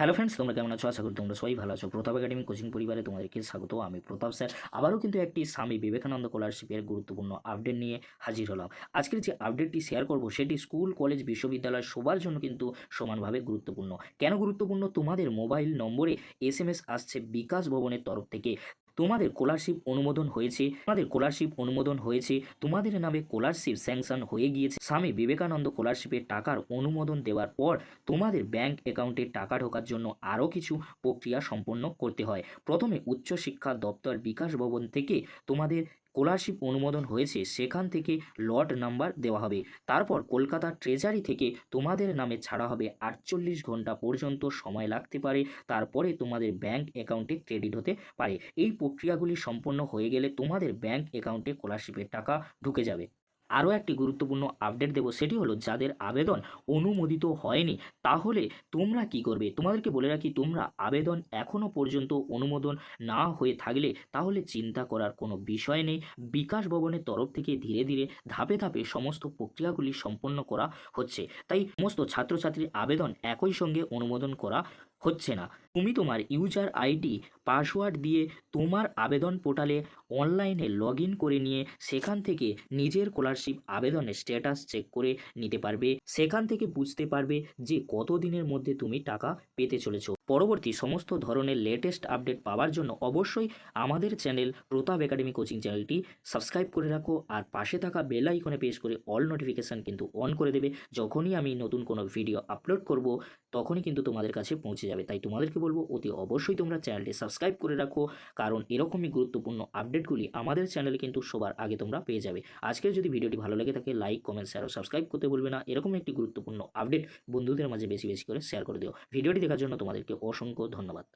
Hello friends তোমরা কেমন আছো? আশা করি তোমরা সবাই ভালো আছো। প্রতাপ একাডেমি কোচিং পরিবারে তোমাদেরকে স্বাগত। আমি প্রতাপ স্যার। আবারও কিন্তু একটি স্বামী বিবেকানন্দ স্কলারশিপের গুরুত্বপূর্ণ আপডেট নিয়ে হাজির হলাম। আজকের যে আপডেটটি শেয়ার করব, সেটি স্কুল কলেজ বিশ্ববিদ্যালয় সবার জন্য কিন্তু সমানভাবে গুরুত্বপূর্ণ। কেন গুরুত্বপূর্ণ? তোমাদের মোবাইল নম্বরে এস এম এস আসছে বিকাশ ভবনের তরফ থেকে। তোমাদের স্কলারশিপ অনুমোদন হয়েছে, তোমাদের স্কলারশিপ অনুমোদন হয়েছে, তোমাদের নামে স্কলারশিপ স্যাংশন হয়ে গিয়েছে। স্বামী বিবেকানন্দ স্কলারশিপের টাকার অনুমোদন দেওয়ার পর তোমাদের ব্যাংক অ্যাকাউন্টে টাকা ঢোকার জন্য আরও কিছু প্রক্রিয়া সম্পন্ন করতে হয়। প্রথমে উচ্চশিক্ষা দপ্তর বিকাশ ভবন থেকে তোমাদের স্কলারশিপ অনুমোদন হয়েছে, সেখান থেকে লট নাম্বার দেওয়া হবে। তারপর কলকাতা ট্রেজারি থেকে তোমাদের নামে ছাড়া হবে আটচল্লিশ ঘণ্টা পর্যন্ত সময় লাগতে পারে, তারপরে তোমাদের ব্যাংক অ্যাকাউন্টে ক্রেডিট হতে পারে। এই প্রক্রিয়াগুলি সম্পন্ন হয়ে গেলে তোমাদের ব্যাংক অ্যাকাউন্টে স্কলারশিপের টাকা ঢুকে যাবে। আরও একটি গুরুত্বপূর্ণ আপডেট দেবো, সেটি হলো যাদের আবেদন অনুমোদিত হয়নি, তাহলে তোমরা কি করবে? তোমাদেরকে বলে রাখি, তোমরা আবেদন এখনও পর্যন্ত অনুমোদন না হয়ে থাকলে তাহলে চিন্তা করার কোনো বিষয় নেই। বিকাশ ভবনের তরফ থেকে ধীরে ধীরে ধাপে ধাপে সমস্ত প্রক্রিয়াগুলি সম্পন্ন করা হচ্ছে। তাই সমস্ত ছাত্রছাত্রীর আবেদন একই সঙ্গে অনুমোদন করা হচ্ছে না। তুমি তোমার ইউজার আইডি, পাসওয়ার্ড দিয়ে তোমার আবেদন পোর্টালে অনলাইনে লগ করে নিয়ে সেখান থেকে নিজের স্কলারশিপ আবেদনের স্ট্যাটাস চেক করে নিতে পারবে। সেখান থেকে বুঝতে পারবে যে কত দিনের মধ্যে তুমি টাকা পেতে চলেছো। পরবর্তী সমস্ত ধরনের লেটেস্ট আপডেট পাওয়ার জন্য অবশ্যই আমাদের চ্যানেল প্রতাপ একাডেমি কোচিং চ্যানেলটি সাবস্ক্রাইব করে রাখো আর পাশে থাকা বেল আইকনে প্রেস করে অল নোটিফিকেশান কিন্তু অন করে দেবে। যখনই আমি নতুন কোনো ভিডিও আপলোড করব, তখনই কিন্তু তোমাদের কাছে পৌঁছে যাবে। তাই তোমাদেরকে বলব, অতি অবশ্যই তোমরা চ্যানেলটি সাবস্ক্রাইব করে রাখো। কারণ এরকমই গুরুত্বপূর্ণ আপডেটগুলি আমাদের চ্যানেলে কিন্তু সবার আগে তোমরা পেয়ে যাবে। আজকের যদি ভিডিওটি ভালো লাগে থাকে লাইক কমেন্ট শেয়ার ও সাবস্ক্রাইব করতে বলবে না। এরকম একটি গুরুত্বপূর্ণ আপডেট বন্ধুদের মাঝে বেশি বেশি করে শেয়ার করে দিও। ভিডিওটি দেখার জন্য তোমাদেরকে অসংখ্য ধন্যবাদ।